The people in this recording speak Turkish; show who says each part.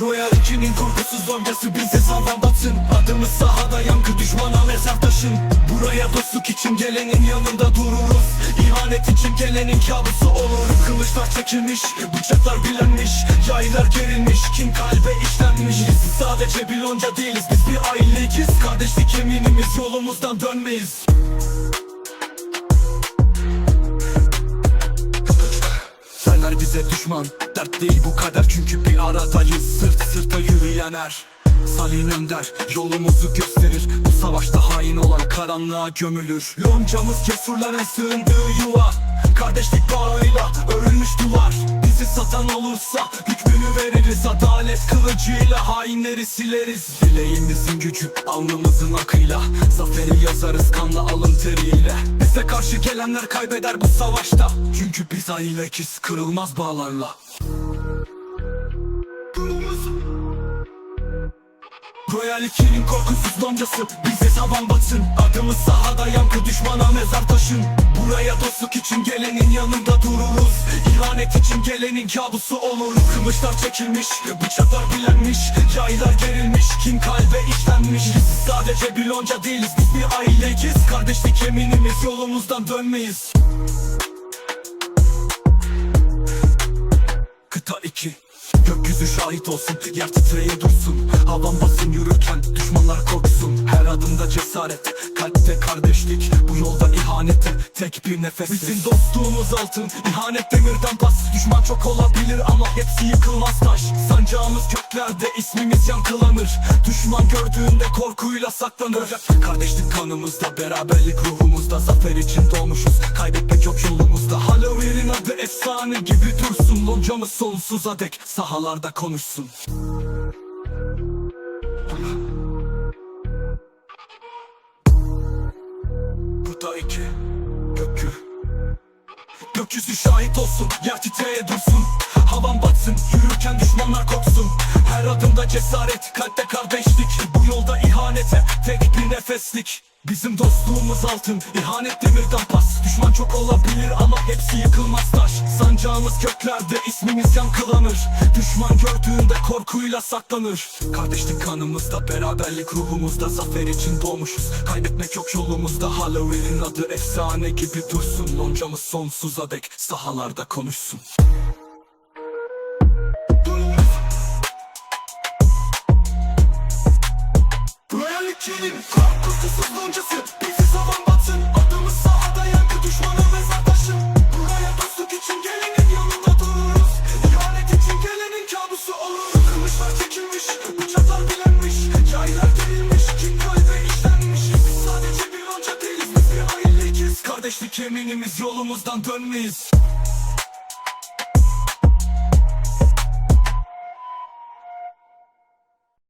Speaker 1: Royal 2'nin korkusuz loncası bize sağlam batın Adımız sahada yankı düşmana mezar taşın. Buraya dostluk için gelenin yanında dururuz. İhanet için gelenin kabusu olur. Kılıçlar çekilmiş, bıçaklar bilenmiş Yaylar gerilmiş, kin kalbe işlenmiş? Biz sadece bir lonca değiliz, biz bir aileyiz. Kardeşlik yeminimiz yolumuzdan dönmeyiz. Senler bize düşman Dert değil bu kader. Çünkü bir aradayız Sırt sırta yürüyen er. Salih Önder yolumuzu gösterir. Bu savaşta hain olan karanlığa gömülür. Loncamız cesurların sığındığı yuva. Kardeşlik bağıyla örülmüş duvar. Bizi satan olursa hükmünü veririz. Adalet kılıcıyla hainleri sileriz. Dileğimizin gücü alnımızın akıyla. Zaferi yazarız kanla alın teriyle Bize karşı gelenler kaybeder bu savaşta. Çünkü biz ailekiz kırılmaz bağlarla Royal 2'nin korkusuz loncası Bize taban batsın. Adımız sahada yankı düşmana mezar taşın. Buraya dostluk için gelenin yanında dururuz. İhanet için gelenin kabusu olur Kılıçlar çekilmiş, bıçaklar bilenmiş Yaylar gerilmiş, kim kalbe işlenmiş. Biz sadece bir lonca değiliz, biz bir aileyiz. Kardeşlik yeminimiz yolumuzdan dönmeyiz. Kıta 2 Gökyüzü şahit olsun, yer titreye dursun. Havan basın yürürken. Düşmanlar korksun cesaret, kalpte kardeşlik Bu yolda ihanete tek bir nefes. Bizim dostluğumuz altın, ihanet demirden pas Düşman çok olabilir ama hepsi yıkılmaz taş. Sancağımız göklerde, ismimiz yankılanır. Düşman gördüğünde korkuyla saklanır. Kardeşlik kanımızda, beraberlik ruhumuzda. Zafer için doğmuşuz, kaybetmek yok yolumuzda. Halloween'in adı efsane gibi dursun. Loncamız sonsuza dek sahalarda konuşsun iki. Gökü Gökyüzü şahit olsun Yer titreye dursun. Havan batsın Yürürken düşmanlar korksun. Her adımda cesaret Kalpte kardeşlik. Bu yolda ihanete Tek bir nefeslik. Bizim dostluğumuz altın ihanet demirden pas. Düşman çok olabilir ama hepsi yıkılmaz taş Sancağımız göklerde ismimiz yankılanır. Düşman gördüğünde korkuyla saklanır. Kardeşlik kanımızda beraberlik ruhumuzda Zafer için doğmuşuz. Kaybetmek yok yolumuzda Halloween'in adı efsane gibi dursun. Loncamız sonsuza dek sahalarda konuşsun yeminimiz yolumuzdan dönmeyiz